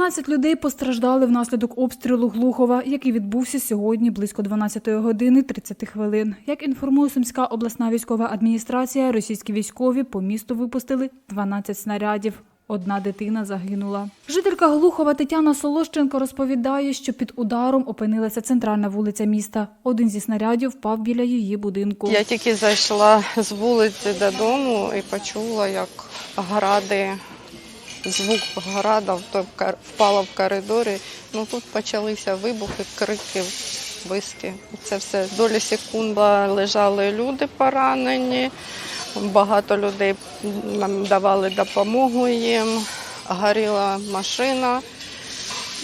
19 людей постраждали внаслідок обстрілу Глухова, який відбувся сьогодні близько 12 години 30 хвилин. Як інформує Сумська обласна військова адміністрація, російські військові по місту випустили 12 снарядів. Одна дитина загинула. Жителька Глухова Тетяна Солощенко розповідає, що під ударом опинилася центральна вулиця міста. Один зі снарядів впав біля її будинку. Я тільки зайшла з вулиці додому і почула, як гради, звук града впала в коридорі. Ну тут почалися вибухи, крики, виски. Це все долі секунд лежали люди поранені. Багато людей нам давали допомогу їм. Горіла машина.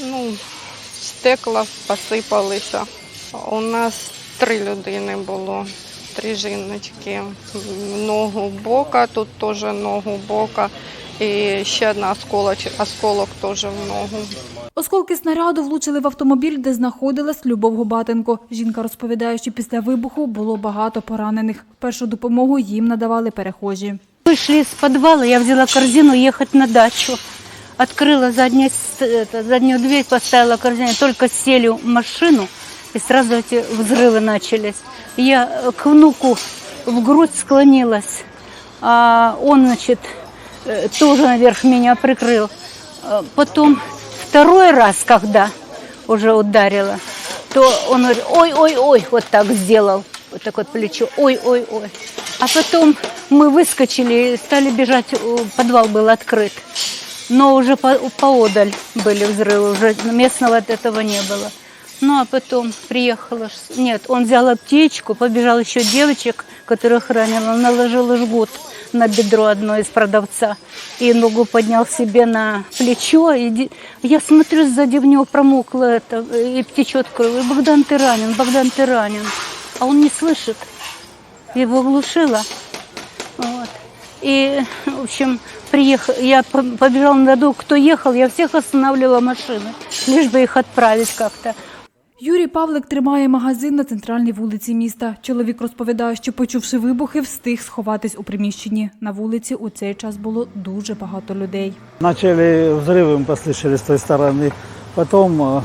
Ну, стекла посипалися. У нас три людини було, три жіночки. Ногу бока, тут теж ногу бока І ще одна осколок, осколок теж в ногу. Осколки снаряду влучили в автомобіль, де знаходилась Любов Губатенко. Жінка розповідає, що після вибуху було багато поранених. Першу допомогу їм надавали перехожі. Вышли из подвала, я взяла корзину ехать на дачу. Открыла заднюю, с- это, заднюю дверь, поставила корзину, только сели в машину, и сразу эти взрывы начались. Я э, к внуку в грудь склонилась, а он, значит, э, Тоже наверх меня прикрыл. А Потом второй раз, когда уже ударила, то он говорит, ой-ой-ой, вот так сделал, вот так вот плечо, ой-ой-ой. А потом мы выскочили стали бежать, э, подвал был открыт. Но уже по- поодаль были взрывы, уже местного от этого не было. Ну а потом приехала, нет, он взял аптечку, побежал еще девочек, которых ранил, наложил жгут на бедро одной из продавца и ногу поднял себе на плечо. И я смотрю, сзади в него промокло это, и течет кровь. Богдан, ты ранен, Богдан, ты ранен. А он не слышит. Его оглушило. Вот. И, в общем, приехал, я по- побежала на дом, кто ехал, я всех останавливала машины, лишь бы их отправить как-то. Юрій Павлик тримає магазин на центральній вулиці міста. Чоловік розповідає, що почувши вибухи, встиг сховатись у приміщенні. На вулиці у цей час було дуже багато людей. Начали взрывы, мы послышали с той стороны. Потом э,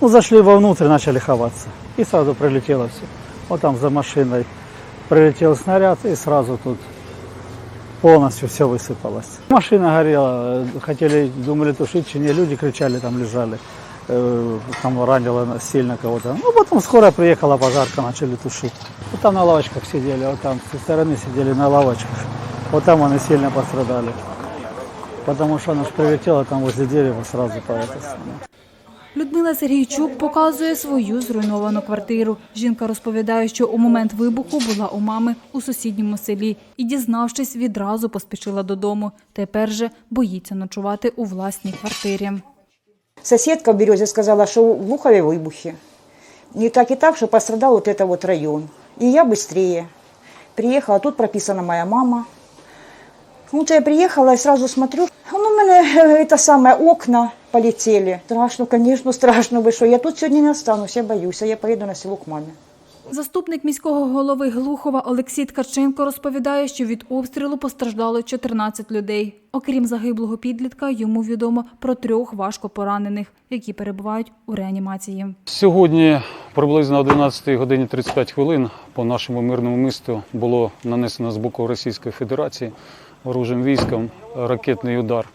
ну, зашли вовнутрь, начали ховаться. И сразу прилетело все. Вот там за машиной прилетел снаряд, и сразу тут полностью все высыпалось. Машина горела, э, хотели, думали тушить, чи не люди кричали, там лежали. Э, Там ранило сильно кого-то. Ну, потом скоро приехала пожарка, начали тушить. Вот там на лавочках сидели, вот там с той стороны сидели на лавочках. Вот там они сильно пострадали. Потому что она же прилетела там возле дерева сразу по этой самой. Людмила Сергійчук показує свою зруйновану квартиру. Жінка розповідає, що у момент вибуху була у мами у сусідньому селі і, дізнавшись, відразу поспішила додому. Тепер же боїться ночувати у власній квартирі. Соседка в Березе сказала, что в Глухове выбухи. И так и так, что пострадал вот это вот район. И я быстрее приехала, тут прописана моя мама. Вот я приехала и сразу смотрю, ну, у меня э, это самое, окна полетели. Страшно, конечно, страшно, вы я тут сегодня не останусь, я боюсь, а я поеду на село к маме. Заступник міського голови Глухова Олексій Ткаченко розповідає, що від обстрілу постраждало 14 людей. Окрім загиблого підлітка, йому відомо про трьох важко поранених, які перебувають у реанімації. Сьогодні приблизно о 12 годині 35 хвилин по нашому мирному місту було нанесено з боку Російської Федерації ворожим військом ракетний удар.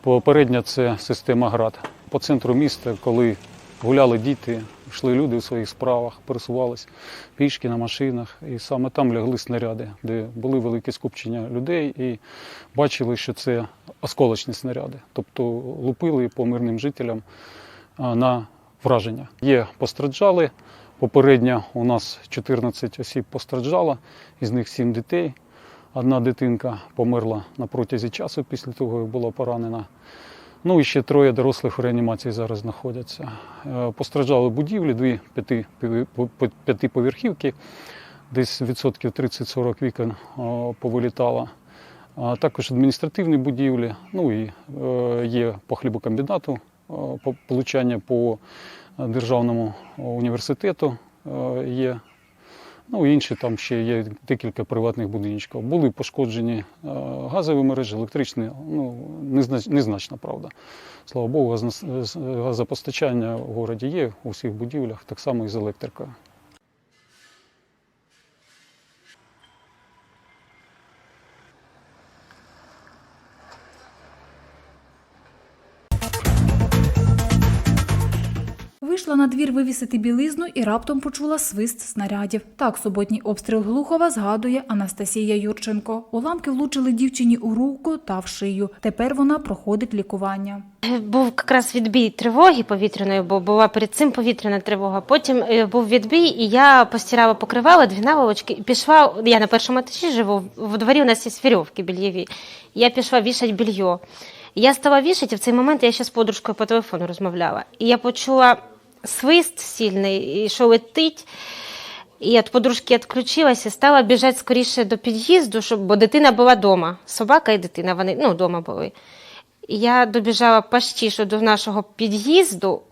Попередня це система ГРАД. По центру міста, коли гуляли діти, йшли люди у своїх справах, пересувалися пішки на машинах, і саме там лягли снаряди, де були великі скупчення людей і бачили, що це осколочні снаряди, тобто лупили по мирним жителям на враження. Є постраждали. Попередньо у нас 14 осіб постраждало, із них 7 дітей. Одна дитинка померла на протязі часу після того, як була поранена. Ну і ще троє дорослих у реанімації зараз знаходяться. Е, Постраждали будівлі, дві п'яти- п'яти- п'ятиповерхівки, десь відсотків 30-40 вікон повилітало. А також адміністративні будівлі, ну і е, є по хлібокомбінату е, по получання по державному університету е, є Ну, інші там ще є декілька приватних будиночків. Були пошкоджені е, газові мережі, електричні, ну, незнач, незначна, правда. Слава Богу, газопостачання в місті є у всіх будівлях, так само і з електрикою. Вийшла на двір вивісити білизну і раптом почула свист снарядів. Так суботній обстріл Глухова згадує Анастасія Юрченко. Уламки влучили дівчині у руку та в шию. Тепер вона проходить лікування. Був якраз відбій тривоги повітряної, бо була перед цим повітряна тривога. Потім е, був відбій, і я постирала покривала дві наволочки і пішла. Я на першому етажі живу. В дворі у нас є вірьовки більєві. Я пішла вішати більйо. Я стала вішати, в цей момент я ще з подружкою по телефону розмовляла. І я почула свист сильний, і що летить. І від подружки відключилася, стала біжати скоріше до під'їзду, щоб, бо дитина була вдома. Собака і дитина, вони ну, вдома були. І я добіжала що до нашого під'їзду,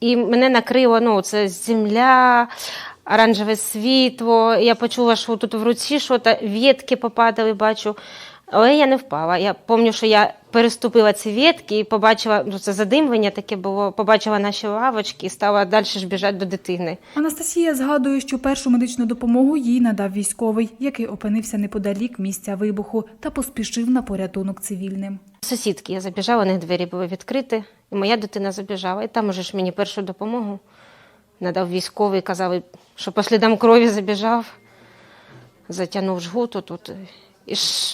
і мене накрило ну, це земля, оранжеве світло. Я почула, що тут в руці щось, ветки попадали, бачу. Але я не впала. Я пам'ятаю, що я переступила ці ветки і побачила, ну це задимлення таке було, побачила наші лавочки і стала далі ж біжати до дитини. Анастасія згадує, що першу медичну допомогу їй надав військовий, який опинився неподалік місця вибуху та поспішив на порятунок цивільним. Сусідки я забіжала, у них двері були відкриті, і моя дитина забіжала. І там уже ж мені першу допомогу надав військовий, казали, що по слідам крові забіжав, затягнув жгуту тут.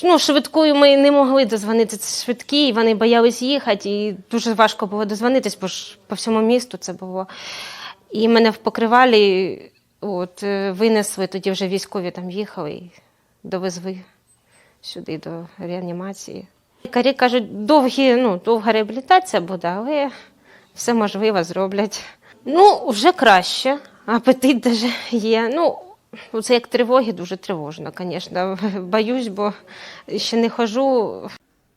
Ну, швидкою ми не могли дозвонити швидкі, і вони боялись їхати, і дуже важко було дозвонитись, бо ж по всьому місту це було. І мене в покривалі от, е, винесли, тоді вже військові там їхали і довезли сюди до реанімації. Лікарі кажуть, довгі, ну, довга реабілітація буде, але все можливо зроблять. Ну, вже краще, апетит даже є. Ну, це як тривоги, дуже тривожно, звісно. Боюсь, бо ще не хожу.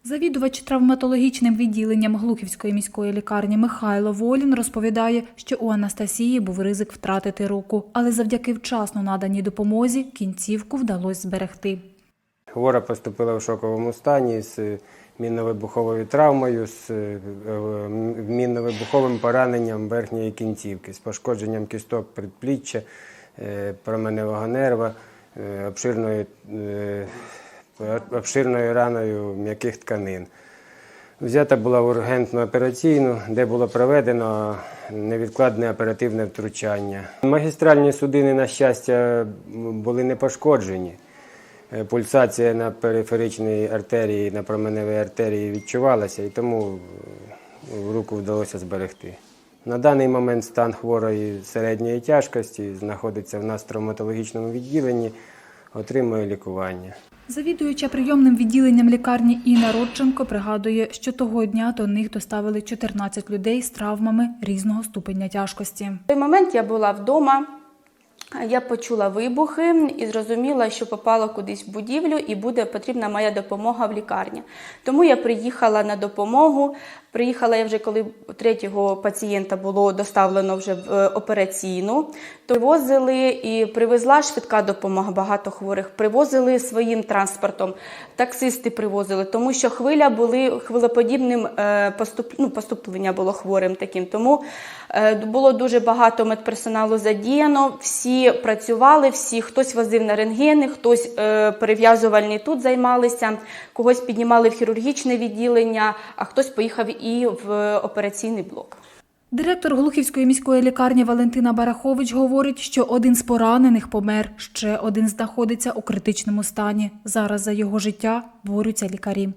Завідувач травматологічним відділенням Глухівської міської лікарні Михайло Волін розповідає, що у Анастасії був ризик втратити руку, але завдяки вчасно наданій допомозі кінцівку вдалося зберегти. Хвора поступила в шоковому стані з мінно-вибуховою травмою, з е, мінно-вибуховим пораненням верхньої кінцівки, з пошкодженням кісток предпліччя, променевого нерва, е, обширною, е, обширною раною м'яких тканин. Взята була в ургентну операційну, де було проведено невідкладне оперативне втручання. Магістральні судини, на щастя, були не пошкоджені. Е, Пульсація на периферичній артерії, на променевій артерії відчувалася, і тому е, руку вдалося зберегти. На даний момент стан хворої середньої тяжкості знаходиться в нас в травматологічному відділенні, отримує лікування. Завідуюча прийомним відділенням лікарні Інна Родченко пригадує, що того дня до них доставили 14 людей з травмами різного ступеня тяжкості. В той момент я була вдома, я почула вибухи і зрозуміла, що попала кудись в будівлю і буде потрібна моя допомога в лікарні. Тому я приїхала на допомогу. Приїхала я вже, коли третього пацієнта було доставлено вже в е, операційну. То привозили і привезла швидка допомога багато хворих. Привозили своїм транспортом, таксисти привозили, тому що хвиля були хвилеподібним е, поступ, ну, поступлення було хворим таким. Тому е, було дуже багато медперсоналу задіяно. Всі працювали, всі хтось возив на рентгени, хтось перев'язувальні тут займалися, когось піднімали в хірургічне відділення, а хтось поїхав і в операційний блок. Директор Глухівської міської лікарні Валентина Барахович говорить, що один з поранених помер, ще один знаходиться у критичному стані. Зараз за його життя борються лікарі.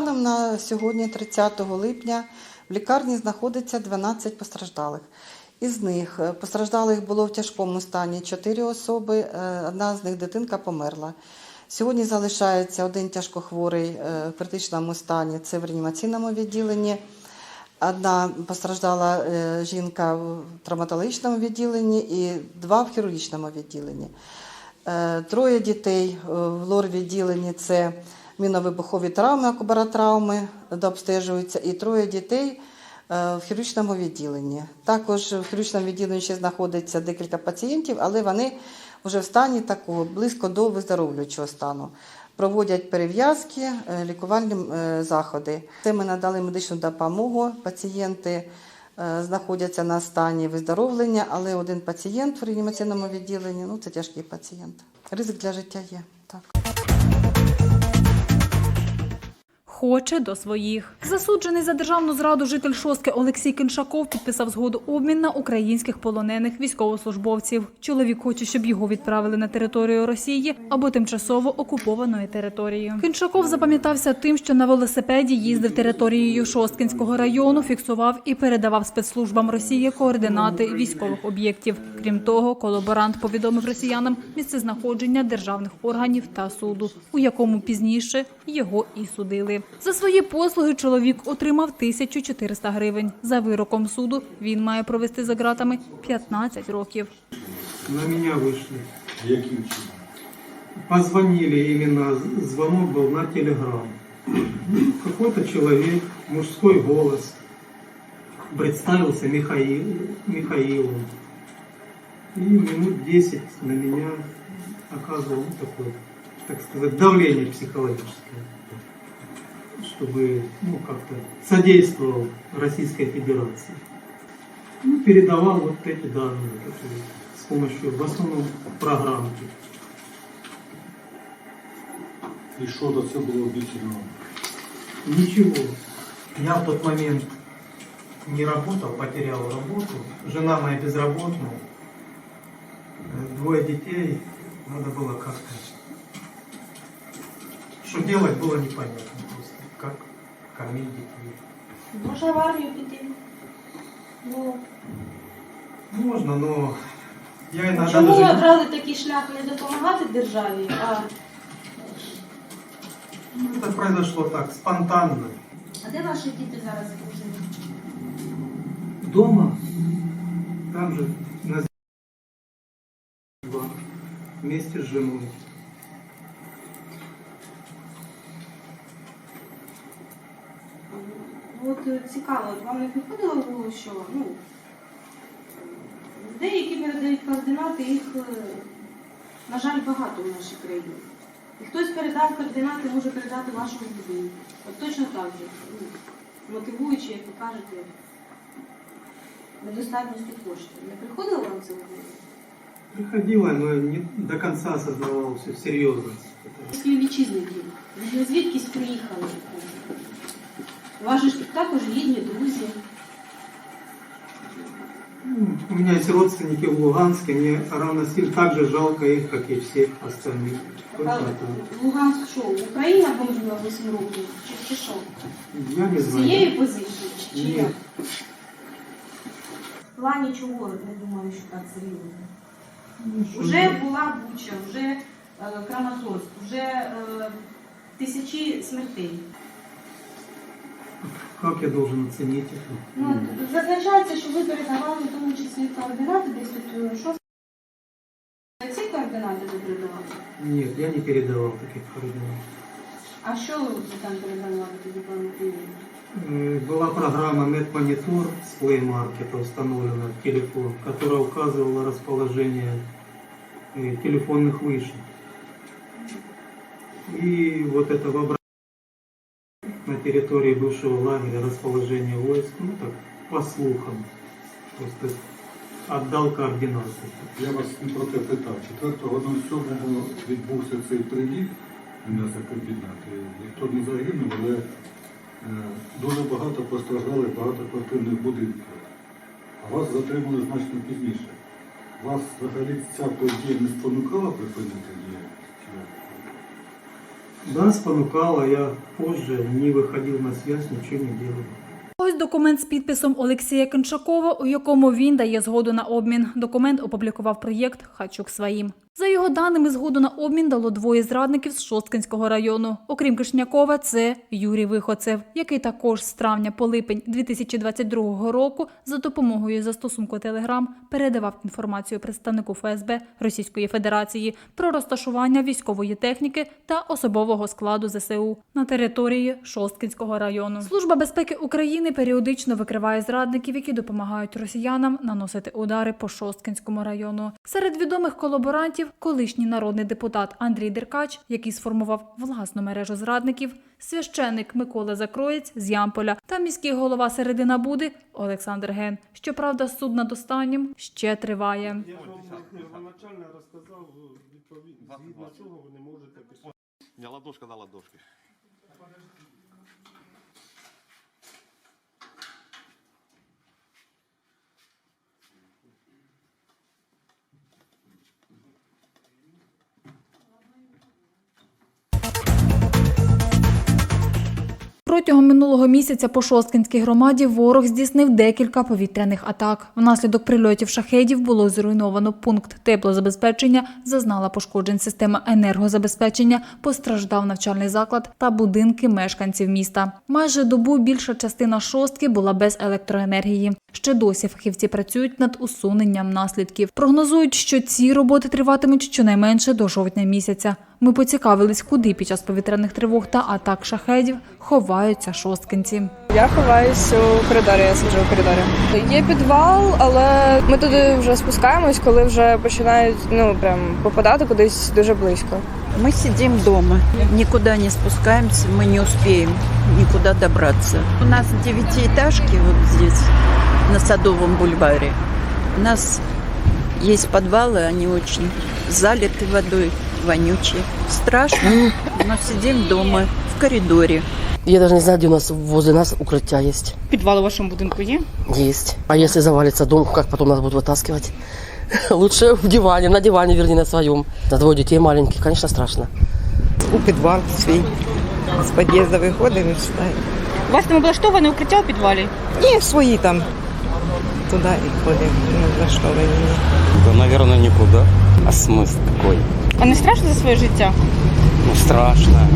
Станом на сьогодні, 30 липня, в лікарні знаходиться 12 постраждалих. Із них е, постраждалих було в тяжкому стані 4 особи, е, одна з них дитинка померла. Сьогодні залишається один тяжкохворий е, в критичному стані, це в реанімаційному відділенні. Одна постраждала е, жінка в травматологічному відділенні і два в хірургічному відділенні. Е, Троє дітей в лор-відділенні це міновибухові травми, акубаротравми, дообстежуються, і троє дітей в хірургічному відділенні. Також в хірургічному відділенні ще знаходиться декілька пацієнтів, але вони вже в стані такого близько до виздоровлюючого стану. Проводять перев'язки, е, лікувальні е, заходи. Це ми надали медичну допомогу. Пацієнти е, знаходяться на стані виздоровлення, але один пацієнт в реанімаційному відділенні ну це тяжкий пацієнт. Ризик для життя є. Так. Хоче до своїх. Засуджений за державну зраду житель Шостки Олексій Киншаков підписав згоду обмін на українських полонених військовослужбовців. Чоловік хоче, щоб його відправили на територію Росії або тимчасово окупованої території. Киншаков запам'ятався тим, що на велосипеді їздив територією Шосткинського району, фіксував і передавав спецслужбам Росії координати військових об'єктів. Крім того, колаборант повідомив росіянам місцезнаходження державних органів та суду, у якому пізніше його і судили. За свої послуги чоловік отримав 1400 гривень. За вироком суду він має провести за ґратами 15 років. На меня вышли. Позвонили именно, звонок был на телеграм. Какой-то человек, мужской голос, представился Михаил, Михаилом. И минут 10 на меня оказывал ну, такое, так сказать, давление психологическое, Чтобы ну, как-то содействовал Российской Федерации. Ну, передавал вот эти данные которые с помощью, в основном, программки. І що до цього було обіцяно? Ничего. Я в тот момент не работал, потерял работу. Жена моя безработная. Э, Двое детей. Надо было как-то... Что делать было непонятно кормить детей. Може в армію піти. Ну, Можно, но я иногда чому ви обрали такий шлях не допомагати державі, а, Ну, Это произошло так, спонтанно. а де ваші діти зараз служать? Дома, там же, на з- вместе с женой. От е, цікаво, от вам не приходило в голову, що ну, людей, які передають координати, їх, е, на жаль, багато в нашій країні. І хтось передав координати, може передати вашому людині. От точно так же. Ну, мотивуючи, як ви кажете, недостатністю коштів. Не приходило вам це в голову? Приходила, но не до конца осознавал всю серьезность. этого. Співвітчизники, звідкись приїхали. У вас же ж також рідні, друзі. Ну, У меня есть родственники в Луганске, мне равно сил так же жалко их, как и всех остальных. А. Луганськ що, Україна бомбила 8 років? Чи, чи що? Я не З знаю. цієї позиції? Чи Ні. як? В плані чого не думаю, що так серйозно? Ну, Уже же. була Буча, вже е, Краматорськ, вже е, тисячі смертей. Как я должен оценить это? Ну, зазначається, що ви передавали в тому числі координати десь тут е, що ці координати ви передавали? Нет, я не передавал таких координат. А що ви там передавали тоді пам'ятаю? Э, Была программа MedMonitor с Play Market установлена в телефон, которая указывала расположение э, телефонных вышек. И вот это в на территории бывшего лагеря расположение войск, ну так, по слухам, просто отдал координаты. Я вас не про те питав. 4.07 відбувся цей приліт м'ясокомбінат. І Ніхто не загинув, але е, дуже багато постраждали, багатоквартирних будинків. А вас затримали значно пізніше. Вас взагалі ця подія не спонукала припинити діяльність? Чи понукало, я позже не виходив на связь, нічого не делал. Ось документ з підписом Олексія Кинчакова, у якому він дає згоду на обмін. Документ опублікував проєкт Хачук своїм. За його даними, згоду на обмін дало двоє зрадників з Шосткинського району. Окрім Кишнякова, це Юрій Виходцев, який також з травня по липень 2022 року за допомогою застосунку Телеграм передавав інформацію представнику ФСБ Російської Федерації про розташування військової техніки та особового складу ЗСУ на території Шосткинського району. Служба безпеки України періодично викриває зрадників, які допомагають росіянам наносити удари по Шосткинському району. Серед відомих колаборантів колишній народний депутат Андрій Деркач, який сформував власну мережу зрадників, священник Микола Закроєць з Ямполя та міський голова Середина Буди Олександр Ген. Щоправда, суд над останнім ще триває. Я вам розказав відповідь, згідно чого ви Не ладошка на ладошке. Протягом минулого місяця по Шосткинській громаді ворог здійснив декілька повітряних атак. Внаслідок прильотів шахедів було зруйновано пункт теплозабезпечення, зазнала пошкоджень система енергозабезпечення, постраждав навчальний заклад та будинки мешканців міста. Майже добу більша частина шостки була без електроенергії. Ще досі фахівці працюють над усуненням наслідків. Прогнозують, що ці роботи триватимуть щонайменше до жовтня місяця. Ми поцікавились, куди під час повітряних тривог та атак шахедів ховаються шосткинці. Я ховаюсь у коридорі, я сиджу у коридорі. Є підвал, але ми туди вже спускаємось, коли вже починають ну прям попадати кудись дуже близько. Мы сидим дома, никуда не спускаемся, мы не успеем никуда добраться. У нас девятиэтажки вот здесь, на Садовом бульваре. У нас есть подвалы, они очень залиты водой, вонючие. Страшно, но сидим дома, в коридоре. Я даже не знаю, где у нас возле нас укрытия есть. Підвал у вашому будинку є? Есть. А если завалится дом, как потом нас будут вытаскивать? Лучше в диване, на диване, вернее, на своем. На двое детей маленьких, конечно, страшно. У підвал свій. З під'їзду виходимо і читаємо. У вас там облаштоване укриття у підвалі? Ні, свої там. Туди і ходимо. Не влаштовані. Да, наверное, никуда. А смысл какой? А не страшно за своє життя? Ну, страшно.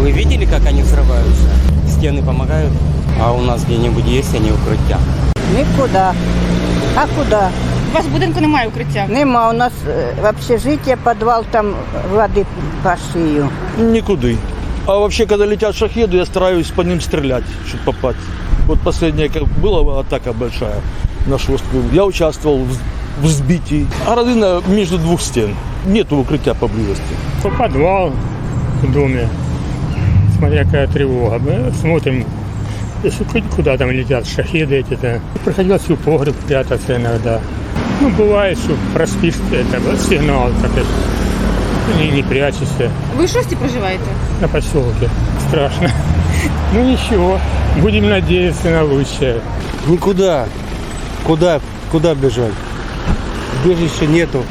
Вы видели, как они взрываются? Стены помогают, а у нас где-нибудь есть они укрытия? Никуда. А куда? У вас в будинку немає укриття? Нема, у нас э, в общежитии подвал, там воды по шию. Никуда. А вообще, когда летят шахеды, я стараюсь по ним стрелять, чтобы попасть. Вот последняя как была атака большая на шостку. Я участвовал в, в сбитии. А родина между двух стен. Нету укрытия поблизости. По подвал в доме, смотря какая тревога. Мы смотрим, если хоть куда там летят шахеды эти-то. Приходилось и в погреб прятаться иногда. Ну, бывает, что проспишь это, вот сигнал, так это, не, не прячешься Ви в шості проживаєте? на поселке. Страшно. Ну ничего, будем надеяться на лучшее. Никуда. Куда? Куда бежать? Убежища нету.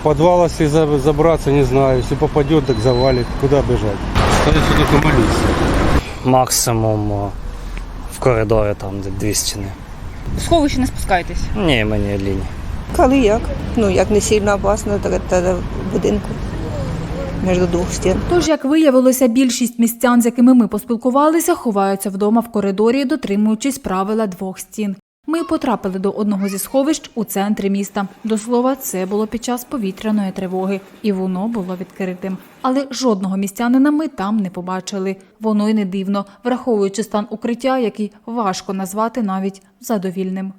В подвал, если забраться, не знаю. Если попадет, так завалит. Куда бежать? Остается только молиться. Максимум в коридорі там, де дві стіни. В сховище не спускаєтесь? Ні, мені лінь. Коли як? Ну, як не сильно опасно, так тоді в будинку. Між двох стін. Тож, як виявилося, більшість містян, з якими ми поспілкувалися, ховаються вдома в коридорі, дотримуючись правила двох стін. Ми потрапили до одного зі сховищ у центрі міста. До слова, це було під час повітряної тривоги, і воно було відкритим. Але жодного містянина ми там не побачили. Воно й не дивно, враховуючи стан укриття, який важко назвати навіть задовільним.